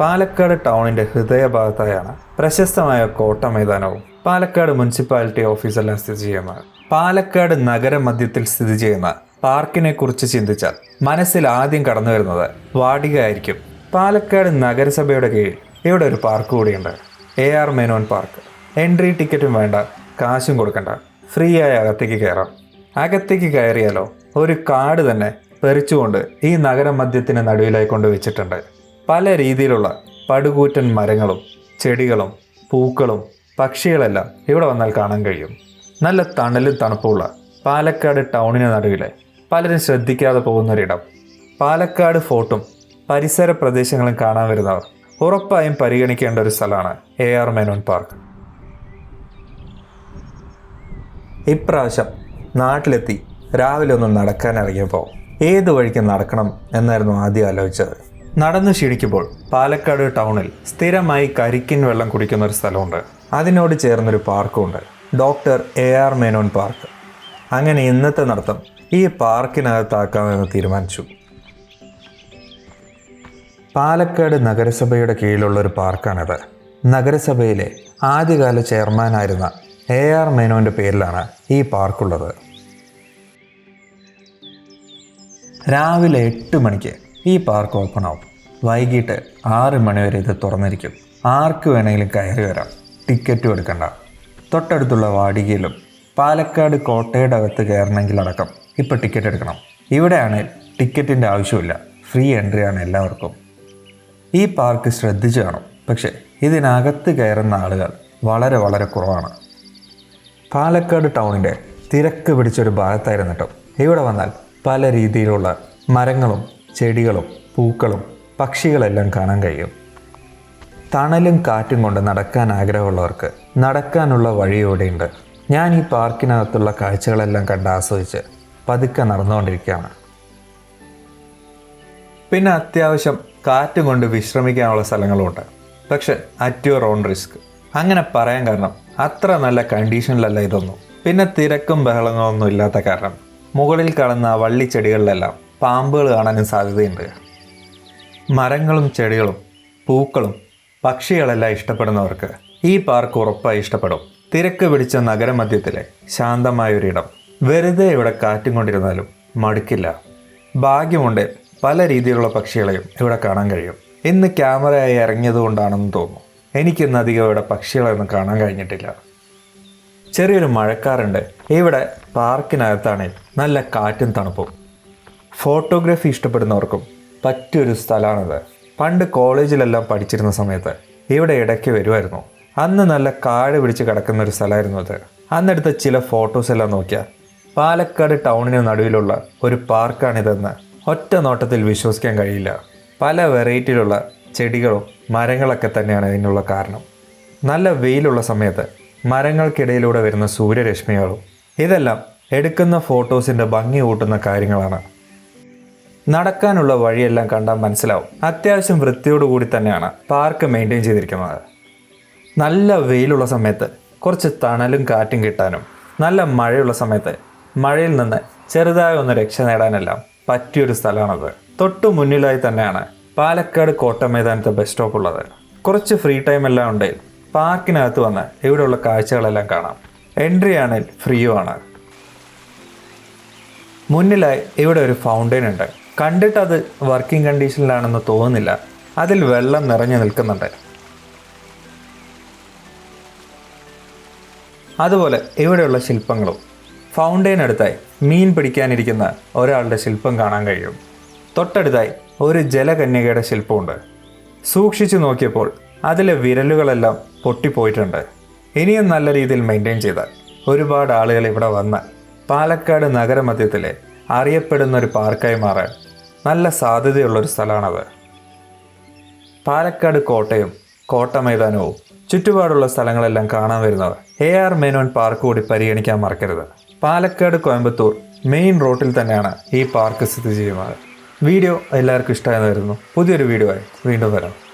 പാലക്കാട് ടൗണിന്റെ ഹൃദയഭാഗത്തായാണ് പ്രശസ്തമായ കോട്ട മൈതാനവും. പാലക്കാട് മുനിസിപ്പാലിറ്റി ഓഫീസെല്ലാം സ്ഥിതി ചെയ്യുന്നത്. പാലക്കാട് നഗരമധ്യത്തിൽ സ്ഥിതി ചെയ്യുന്ന പാർക്കിനെ കുറിച്ച് ചിന്തിച്ചാൽ മനസ്സിൽ ആദ്യം കടന്നു വരുന്നത് വാടിക ആയിരിക്കും പാലക്കാട് നഗരസഭയുടെ കീഴിൽ ഇവിടെ ഒരു പാർക്ക് കൂടിയുണ്ട്. A R Menon park. Entry ടിക്കറ്റും വേണ്ട കാശും കൊടുക്കണ്ട. ഫ്രീ ആയി അകത്തേക്ക് കയറാം. അകത്തേക്ക് കയറിയാലോ? ഒരു കാട് തന്നെ പെറിച്ചുകൊണ്ട് ഈ നഗരമധ്യത്തിന് നടുവിലായി കൊണ്ട് വെച്ചിട്ടുണ്ട്. പല രീതിയിലുള്ള പടുകൂറ്റൻ മരങ്ങളും ചെടികളും പൂക്കളും പക്ഷികളെല്ലാം ഇവിടെ വന്നാൽ കാണാൻ കഴിയും. നല്ല തണലും തണുപ്പുള്ള പാലക്കാട് ടൗണിന് നടുവിലെ പലരും ശ്രദ്ധിക്കാതെ പോകുന്നൊരിടം. പാലക്കാട് ഫോർട്ടും പരിസര പ്രദേശങ്ങളും കാണാൻ വരുന്നവർ ഉറപ്പായും പരിഗണിക്കേണ്ട ഒരു സ്ഥലമാണ് എ ആർ മേനോൻ പാർക്ക്. ഇപ്രാവശ്യം നാട്ടിലെത്തി രാവിലെ ഒന്ന് നടക്കാൻ ഇറങ്ങിയപ്പോൾ ഏത് വഴിക്ക് നടക്കണം എന്നായിരുന്നു ആദ്യം ആലോചിച്ചത്. നടന്നു ക്ഷീണിക്കുമ്പോൾ പാലക്കാട് ടൗണിൽ സ്ഥിരമായി കരിക്കിൻ വെള്ളം കുടിക്കുന്ന ഒരു സ്ഥലമുണ്ട്. അതിനോട് ചേർന്നൊരു പാർക്കുമുണ്ട് doctor A R Menon park. അങ്ങനെ ഇന്നത്തെ നടത്തം ഈ പാർക്കിനകത്താക്കാമെന്ന് തീരുമാനിച്ചു. പാലക്കാട് നഗരസഭയുടെ കീഴിലുള്ള ഒരു പാർക്കാണിത്. നഗരസഭയിലെ ആദ്യകാല ചെയർമാനായിരുന്ന എ ആർ മേനോന്റെ പേരിലാണ് ഈ പാർക്കുള്ളത്. രാവിലെ എട്ട് മണിക്ക് ഈ പാർക്ക് ഓപ്പൺ ആവും. വൈകിട്ട് ആറ് മണിവരെ ഇത് തുറന്നിരിക്കും. ആർക്ക് വേണമെങ്കിലും കയറി വരാം. ടിക്കറ്റും എടുക്കണ്ട. തൊട്ടടുത്തുള്ള വാടികയിലും പാലക്കാട് കോട്ടയുടെ അകത്ത് കയറണമെങ്കിൽ അടക്കം ഇപ്പോൾ ടിക്കറ്റ് എടുക്കണം. ഇവിടെയാണ് ടിക്കറ്റിന്റെ ആവശ്യമില്ല. ഫ്രീ എൻട്രി ആണ് എല്ലാവർക്കും. ഈ പാർക്ക് ശ്രദ്ധിച്ചു കാണും. പക്ഷേ ഇതിനകത്ത് കയറുന്ന ആളുകൾ വളരെ വളരെ കുറവാണ്. പാലക്കാട് ടൗണിന്റെ തിരക്ക് പിടിച്ചൊരു ഭാഗത്തായിരുന്നിട്ടും ഇവിടെ വന്നാൽ പല രീതിയിലുള്ള മരങ്ങളും ചെടികളും പൂക്കളും പക്ഷികളെല്ലാം കാണാൻ കഴിയും. തണലും കാറ്റും കൊണ്ട് നടക്കാൻ ആഗ്രഹമുള്ളവർക്ക് നടക്കാനുള്ള വഴി ഇവിടെയുണ്ട്. ഞാൻ ഈ പാർക്കിനകത്തുള്ള കാഴ്ചകളെല്ലാം കണ്ട് ആസ്വദിച്ച് പതുക്കെ നടന്നുകൊണ്ടിരിക്കുകയാണ്. പിന്നെ അത്യാവശ്യം കാറ്റും കൊണ്ട് വിശ്രമിക്കാനുള്ള സ്ഥലങ്ങളുമുണ്ട്. പക്ഷെ അറ്റ് യുവർ ഓൺ റിസ്ക് അങ്ങനെ പറയാൻ കാരണം അത്ര നല്ല കണ്ടീഷനിലല്ല ഇതൊന്നും. പിന്നെ തിരക്കും ബഹളങ്ങളൊന്നും ഇല്ലാത്ത കാരണം. മുകളിൽ കാണുന്ന വള്ളിച്ചെടികളിലെല്ലാം പാമ്പുകൾ കാണാനും സാധ്യതയുണ്ട്. മരങ്ങളും ചെടികളും പൂക്കളും പക്ഷികളെല്ലാം ഇഷ്ടപ്പെടുന്നവർക്ക് ഈ പാർക്ക് ഉറപ്പായി ഇഷ്ടപ്പെടും. തിരക്ക് പിടിച്ച നഗരമധ്യത്തിലെ ശാന്തമായൊരിടം. വെറുതെ ഇവിടെ കാറ്റും കൊണ്ടിരുന്നാലും മടുക്കില്ല. ഭാഗ്യമുണ്ട് പല രീതിയിലുള്ള പക്ഷികളെയും ഇവിടെ കാണാൻ കഴിയും. ഇന്ന് ക്യാമറയായി ഇറങ്ങിയത് കൊണ്ടാണെന്ന് തോന്നുന്നു. എനിക്കിന്ന് അധികം ഇവിടെ പക്ഷികളെയൊന്നും കാണാൻ കഴിഞ്ഞിട്ടില്ല. ചെറിയൊരു മഴക്കാറുണ്ട്. ഇവിടെ പാർക്കിനകത്താണെങ്കിൽ നല്ല കാറ്റും തണുപ്പും. ഫോട്ടോഗ്രാഫി ഇഷ്ടപ്പെടുന്നവർക്കും പറ്റിയൊരു സ്ഥലമാണിത്. പണ്ട് കോളേജിലെല്ലാം പഠിച്ചിരുന്ന സമയത്ത് ഇവിടെ ഇടയ്ക്ക് വരുമായിരുന്നു. അന്ന് നല്ല കാട് പിടിച്ച് കിടക്കുന്ന ഒരു സ്ഥലമായിരുന്നു അത്. അന്നെടുത്ത ചില ഫോട്ടോസ് എല്ലാം നോക്കിയാൽ പാലക്കാട് ടൗണിന് നടുവിലുള്ള ഒരു പാർക്കാണിതെന്ന് ഒറ്റ നോട്ടത്തിൽ വിശ്വസിക്കാൻ കഴിയില്ല. പല വെറൈറ്റിയിലുള്ള ചെടികളും മരങ്ങളൊക്കെ തന്നെയാണ് ഇതിനുള്ള കാരണം. നല്ല വെയിലുള്ള സമയത്ത് മരങ്ങൾക്കിടയിലൂടെ വരുന്ന സൂര്യരശ്മികളും ഇതെല്ലാം എടുക്കുന്ന ഫോട്ടോസിന്റെ ഭംഗി കൂട്ടുന്ന കാര്യങ്ങളാണ് നടക്കാനുള്ള വഴിയെല്ലാം കണ്ടാൽ മനസ്സിലാവും. അത്യാവശ്യം വൃത്തിയോടുകൂടി തന്നെയാണ് പാർക്ക് മെയിന്റെയിൻ ചെയ്തിരിക്കുന്നത്. നല്ല വെയിലുള്ള സമയത്ത് കുറച്ച് തണലും കാറ്റും കിട്ടാനും നല്ല മഴയുള്ള സമയത്ത് മഴയിൽ നിന്ന് ചെറുതായ ഒന്ന് രക്ഷ നേടാനെല്ലാം പറ്റിയൊരു സ്ഥലമാണത്. തൊട്ടു മുന്നിലായി തന്നെയാണ് പാലക്കാട് കോട്ട മൈതാനത്തെ ബസ് സ്റ്റോപ്പ് ഉള്ളത്. കുറച്ച് ഫ്രീ ടൈം എല്ലാം ഉണ്ടെങ്കിൽ പാർക്കിനകത്ത് വന്ന് ഇവിടെയുള്ള കാഴ്ചകളെല്ലാം കാണാം. എൻട്രി ആണെങ്കിൽ ഫ്രീയുമാണ് മുന്നിലായി ഇവിടെ ഒരു ഫൗണ്ടൈൻ ഉണ്ട്. കണ്ടിട്ട് അത് വർക്കിംഗ് കണ്ടീഷനിലാണെന്ന് തോന്നുന്നില്ല. അതിൽ വെള്ളം നിറഞ്ഞു നിൽക്കുന്നുണ്ട്. അതുപോലെ ഇവിടെയുള്ള ശില്പങ്ങളും. ഫൗണ്ടൈനടുത്തായി മീൻ പിടിക്കാനിരിക്കുന്ന ഒരാളുടെ ശില്പം കാണാൻ കഴിയും. തൊട്ടടുത്തായി ഒരു ജലകന്യകയുടെ ശില്പമുണ്ട്. സൂക്ഷിച്ചു നോക്കിയപ്പോൾ അതിലെ വിരലുകളെല്ലാം പൊട്ടിപ്പോയിട്ടുണ്ട്. ഇനിയും നല്ല രീതിയിൽ മെയിന്റെയിൻ ചെയ്താൽ ഒരുപാട് ആളുകൾ ഇവിടെ വന്ന് പാലക്കാട് നഗരമധ്യത്തിലെ അറിയപ്പെടുന്ന ഒരു പാർക്കായി മാറാൻ നല്ല സാധ്യതയുള്ളൊരു സ്ഥലമാണത്. പാലക്കാട് കോട്ടയും കോട്ട മൈതാനവും ചുറ്റുപാടുള്ള സ്ഥലങ്ങളെല്ലാം കാണാൻ വരുന്നവർ എ ആർ മേനോൻ പാർക്ക് കൂടി പരിഗണിക്കാൻ മറക്കരുത്. പാലക്കാട് കോയമ്പത്തൂർ മെയിൻ റോട്ടിൽ തന്നെയാണ് ഈ പാർക്ക് സ്ഥിതി ചെയ്യുന്നത്. വീഡിയോ എല്ലാവർക്കും ഇഷ്ടമായിരുന്നു പുതിയൊരു വീഡിയോ ആയി വീണ്ടും വരാം.